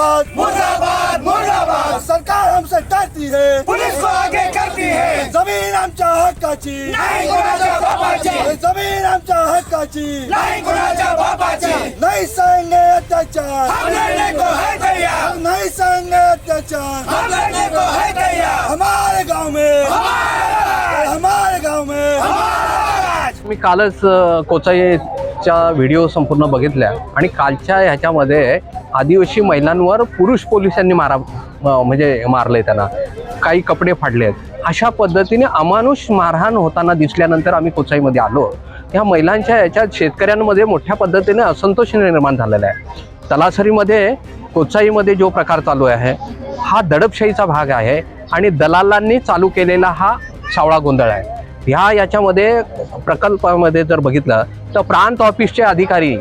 मुर्दाबाद। मुर्दाबाद मुर्दाबाद। सरकार हमसे डरती है। पुलिस को आगे करती है। जमीन आमच्या हक्काची। नाही कोणाच्या बापाची। जमीन आमच्या हक्काची। नाही कोणाच्या बापाची। नहीं सहेंगे अत्याचार। हम लड़ने को है तैयार। नहीं सहेंगे अत्याचार। हम लड़ने को है तैयार। हमारे गांव में। हमारा। हमारे गांव में। मी कालच कोचाईच्या व्हिडिओ संपूर्ण बघितल्या. आणि कालच्या ह्याच्यामध्ये आदिवासी महिलांवर पुरुष पोलिसांनी मारा म्हणजे मारले त्यांना. काही कपडे फाडले आहेत. अशा पद्धतीने अमानुष मारहाण होताना दिसल्यानंतर आम्ही कोचाईमध्ये आलो. ह्या महिलांच्या याच्यात शेतकऱ्यांमध्ये मोठ्या पद्धतीने असंतोष निर्माण झालेला आहे. तलासरीमध्ये कोचाईमध्ये जो प्रकार चालू आहे हा दडपशाहीचा भाग आहे आणि दलालांनी चालू केलेला हा सावळा गोंधळ आहे. ह्या याच्यामध्ये प्रकल्पामध्ये जर बघितलं तर प्रांत ऑफिसचे अधिकारी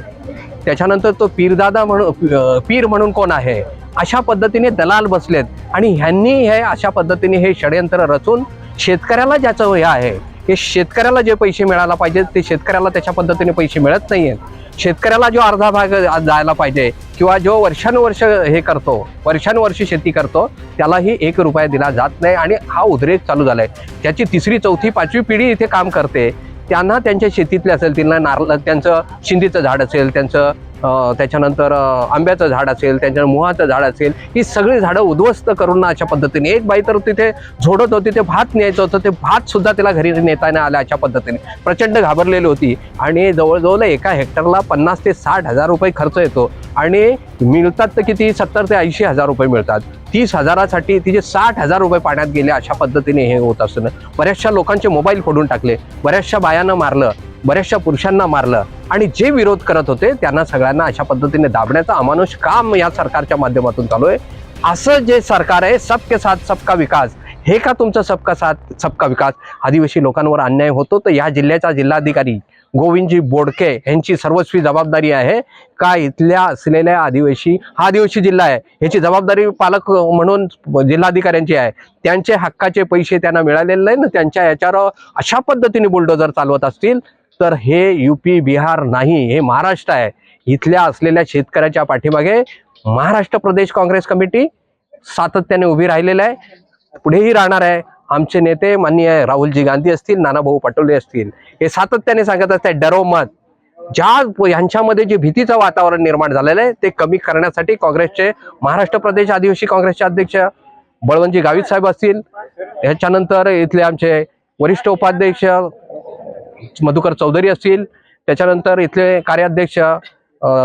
त्याच्यानंतर तो पीरदादा म्हणून पीर म्हणून कोण आहे? अशा पद्धतीने दलाल बसलेत. आणि ह्यांनी हे अशा पद्धतीने हे षडयंत्र रचून शेतकऱ्याला ज्याचं हे आहे हे शेतकऱ्याला जे पैसे मिळायला पाहिजेत ते शेतकऱ्याला त्याच्या पद्धतीने पैसे मिळत नाही आहेत शेतकऱ्याला जो अर्धा भाग जायला पाहिजे किंवा जो वर्षानुवर्ष हे करतो वर्षानुवर्षी शेती करतो त्यालाही एक रुपया दिला जात नाही आणि हा उद्रेक चालू झालाय. त्याची तिसरी चौथी पाचवी पिढी इथे काम करते. त्यांना त्यांच्या शेतीतले असेल त्यांना नारळ त्यांचं शिंदीचं झाड असेल त्यांचं त्याच्यानंतर आंब्याचं झाड असेल त्यांच्या मोहाचं झाड असेल ही सगळी झाडं उद्ध्वस्त करून अशा पद्धतीने एक बाई तर तिथे झोडत होती ते भात न्यायचं होतं ते भात सुद्धा तिला घरी नेता आलं अशा पद्धतीने. प्रचंड घाबरलेली होती. आणि जवळजवळ एका हेक्टरला पन्नास ते साठ हजार रुपये खर्च येतो. आणि मिळतात तर किती? सत्तर ते ऐंशी हजार रुपये मिळतात. तीस हजारासाठी तिचे साठ हजार रुपये पाण्यात गेले अशा पद्धतीने हे होत असतं बऱ्याचशा लोकांचे मोबाईल फोडून टाकले. बऱ्याचशा बायांना मारलं. बऱ्याचशा पुरुषांना मारलं. आणि जे विरोध करत होते त्यांना सगळ्यांना अशा पद्धतीने दाबण्याचं अमानुष काम या सरकारच्या माध्यमातून चालू आहे. असं जे सरकार आहे सबके साथ सबका विकास. हे का तुमचं सबका साथ सबका विकास? आदिवासी लोकांवर अन्याय होतो तर या जिल्ह्याचा जिल्हाधिकारी गोविंदजी बोडके यांची सर्वस्वी जबाबदारी आहे का इथल्या असलेल्या आदिवासी हा आदिवासी जिल्हा आहे याची जबाबदारी पालक म्हणून जिल्हाधिकाऱ्यांची आहे. त्यांचे हक्काचे पैसे त्यांना मिळालेले नाही ना त्यांच्या याच्यावर अशा पद्धतीने बुलडोजर चालवत असतील तर हे युपी बिहार नाही हे महाराष्ट्र आहे. इथल्या असलेल्या शेतकऱ्याच्या पाठीमागे महाराष्ट्र प्रदेश काँग्रेस कमिटी सातत्याने उभी राहिलेलं आहे. पुढेही राहणार आहे. आमचे नेते माननीय राहुलजी गांधी असतील नानाभाऊ पटोले असतील हे सातत्याने सांगत असतात डरो मत. ज्या यांच्यामध्ये जे भीतीचं वातावरण निर्माण झालेलं आहे ते कमी करण्यासाठी काँग्रेसचे महाराष्ट्र प्रदेश आदिवासी काँग्रेसचे अध्यक्ष बळवंतजी गावित साहेब असतील. ह्याच्यानंतर इथले आमचे वरिष्ठ उपाध्यक्ष मधुकर चौधरी असतील त्याच्यानंतर इथले कार्याध्यक्ष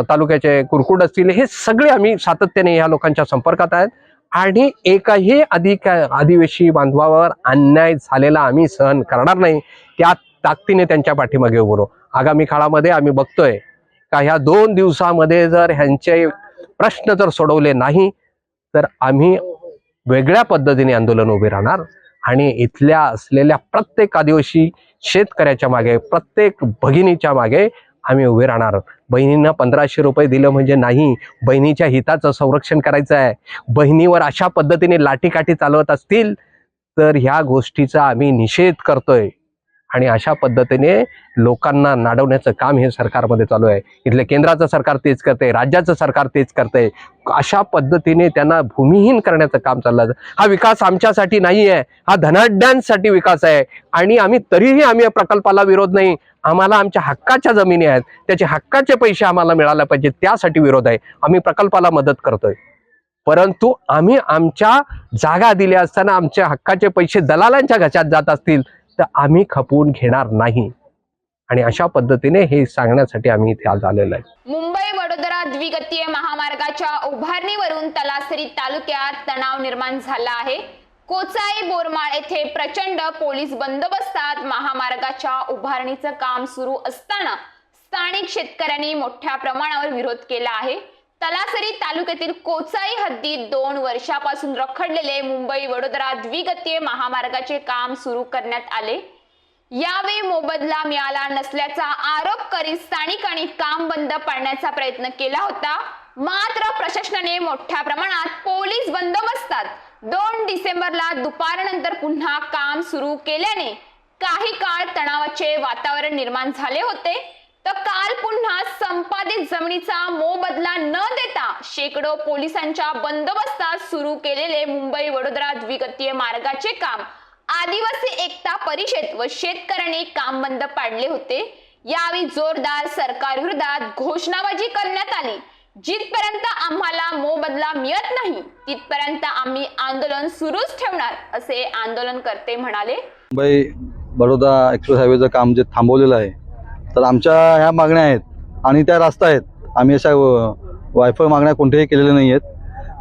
तालुक्याचे कुरकुड असतील हे सगळे आम्ही सातत्याने या लोकांच्या संपर्कात आहेत. आणि एकही अधिक आदिवासी बांधवावर अन्याय झालेला आम्ही सहन करणार नाही. त्या ताकदीने त्यांच्या पाठीमागे उभं राहू. आगामी काळामध्ये आम्ही बघतोय का ह्या दोन दिवसामध्ये जर ह्यांचे प्रश्न जर सोडवले नाही तर आम्ही वेगळ्या पद्धतीने आंदोलन उभे राहणार. आणि इथल्या असलेल्या प्रत्येक आदिवासी शेतकऱ्याच्या मागे प्रत्येक भगिनीच्या मागे आम्ही उभे राहणार. बहिणींना पंधराशे रुपये दिलं म्हणजे नाही. बहिणीच्या हिताचं संरक्षण करायचं आहे. बहिणीवर अशा पद्धतीने लाठीकाठी चालवत असतील तर ह्या गोष्टीचा आम्ही निषेध करतोय. आणि अशा पद्धतीने लोकांना नाडवण्याचं काम हे सरकारमध्ये चालू आहे. इथले केंद्राचं सरकार तेच करते राज्याचं सरकार तेच करते अशा पद्धतीने त्यांना भूमिहीन करण्याचं काम चाललं हा विकास आमच्यासाठी नाही आहे हा धनाढ्यांसाठी विकास आहे. आणि आम्ही तरीही आम्ही या प्रकल्पाला विरोध नाही. आम्हाला आमच्या हक्काच्या जमिनी आहेत. त्याचे हक्काचे पैसे आम्हाला मिळाले पाहिजे त्यासाठी विरोध आहे. आम्ही प्रकल्पाला मदत करतोय. परंतु आम्ही आमच्या जागा दिल्या असताना आमच्या हक्काचे पैसे दलालांच्या घशात जात असतील तर आम्ही खपवून घेणार नाही. आणि अशा पद्धतीने हे सांगण्यासाठी आम्ही इथे आज आलेलो आहे. मुंबई वडोदरा द्विगतीय महामार्गाच्या उभारणीवरून तलासरी तालुक्यात तणाव निर्माण झाला आहे. कोचाई बोरमाळ येथे प्रचंड पोलीस बंदोबस्तात महामार्गाच्या उभारणीचं काम सुरू असताना स्थानिक शेतकऱ्यांनी मोठ्या प्रमाणावर विरोध केला आहे. तलासरी तालुक्यातील कोचाई हद्दीत दोन वर्षापासून रखडलेले मुंबई वडोदरा द्विगतीय महामार्गाचे काम सुरू करण्यात आले. यावेळी मोबदला मिळाला नसल्याचा आरोप करीत स्थानिकांनी काम बंद पाडण्याचा प्रयत्न केला होता. मात्र प्रशासनाने मोठ्या प्रमाणात पोलीस बंदोबस्तात दोन डिसेंबरला दुपारनंतर पुन्हा काम सुरू केल्याने काही काळ तणावाचे वातावरण निर्माण झाले होते. तर काल पुन्हा संपादित जमिनीचा मोबदला न देता शेकडो पोलिसांच्या बंदोबस्तात सुरू केलेले मुंबई वडोदरा द्विगतीय मार्गाचे काम आदिवासी एकता परिषद व शेतकऱ्यांनी काम बंद पाडले होते. यावेळी जोरदार सरकार विरोधात घोषणाबाजी करण्यात आली. जिथपर्यंत आम्हाला मोबदला मिळत नाही तिथपर्यंत आम्ही आंदोलन सुरूच ठेवणार असे आंदोलनकर्ते म्हणाले. मुंबई बडोदा एक्सप्रेस हायवेचं काम जे थांबवलेलं आहे तर आमच्या ह्या मागण्या आहेत आणि त्या रास्ता आहेत. आम्ही अशा वायफळ मागण्या कोणत्याही केलेल्या नाही आहेत.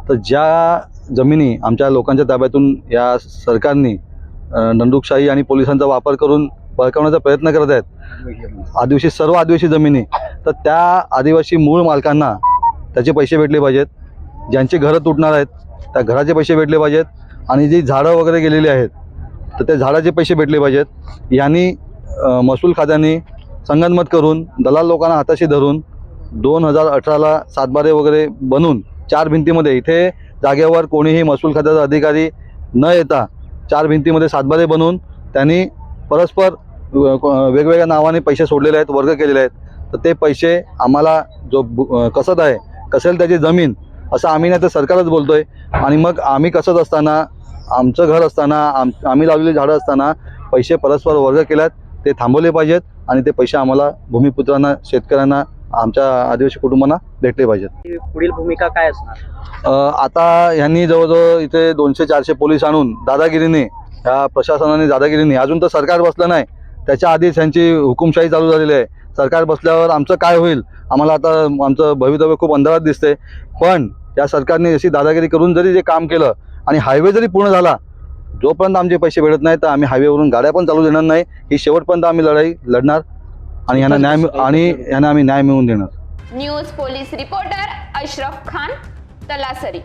तर ज्या जमिनी आमच्या लोकांच्या ताब्यातून या सरकारने नंदुकशाही आणि पोलिसांचा वापर करून बळकावण्याचा प्रयत्न करत आहेत आदिवासी सर्व आदिवासी जमिनी तर त्या आदिवासी मूळ मालकांना त्याचे पैसे भेटले पाहिजेत. ज्यांची घरं तुटणार आहेत त्या घराचे पैसे भेटले पाहिजेत. आणि जी झाडं वगैरे गेलेली आहेत तर त्या झाडाचे पैसे भेटले पाहिजेत. यांनी महसूल खात्याने संगनमत करून दलाल लोकांना हाताशी धरून दोन हजार अठराला सातबारे वगैरे बनून चार भिंतीमध्ये इथे जागेवर कोणीही महसूल खात्याचा अधिकारी न येता चार भिंतीमध्ये सातबारे बनवून त्यांनी परस्पर वेगवेगळ्या नावाने पैसे सोडलेले आहेत वर्ग केलेले आहेत. तर ते पैसे आम्हाला जो कसत आहे कसेल त्याची जमीन असं आम्ही नाही तर सरकारच बोलतोय. आणि मग आम्ही कसत असताना आमचं घर असताना आम आम्ही लावलेली झाडं असताना पैसे परस्पर वर्ग केल्यात ते थांबवले पाहिजेत. आणि ते पैसे आम्हाला भूमिपुत्रांना शेतकऱ्यांना आमच्या आदिवासी कुटुंबांना भेटले पाहिजेत. पुढील भूमिका काय असणार? आता ह्यांनी जवळजवळ इथे दोनशे चारशे पोलीस आणून दादागिरीने ह्या प्रशासनाने दादागिरीने अजून तर सरकार बसलं नाही. त्याच्या आधीच ह्यांची हुकुमशाही चालू झालेली आहे. सरकार बसल्यावर आमचं काय होईल? आम्हाला आता आमचं भवितव्य खूप अंधारात दिसते पण या सरकारने अशी दादागिरी करून जरी जे काम केलं आणि हायवे जरी पूर्ण झाला जोपर्यंत आमचे पैसे भेटत नाही तर आम्ही हायवेवरून गाड्या पण चालू देणार नाही. ही शेवटपर्यंत आम्ही लढाई लढणार आणि यांना न्याय आणि यांना आम्ही न्याय मिळवून देणार. News police reporter Ashraf Khan Talasari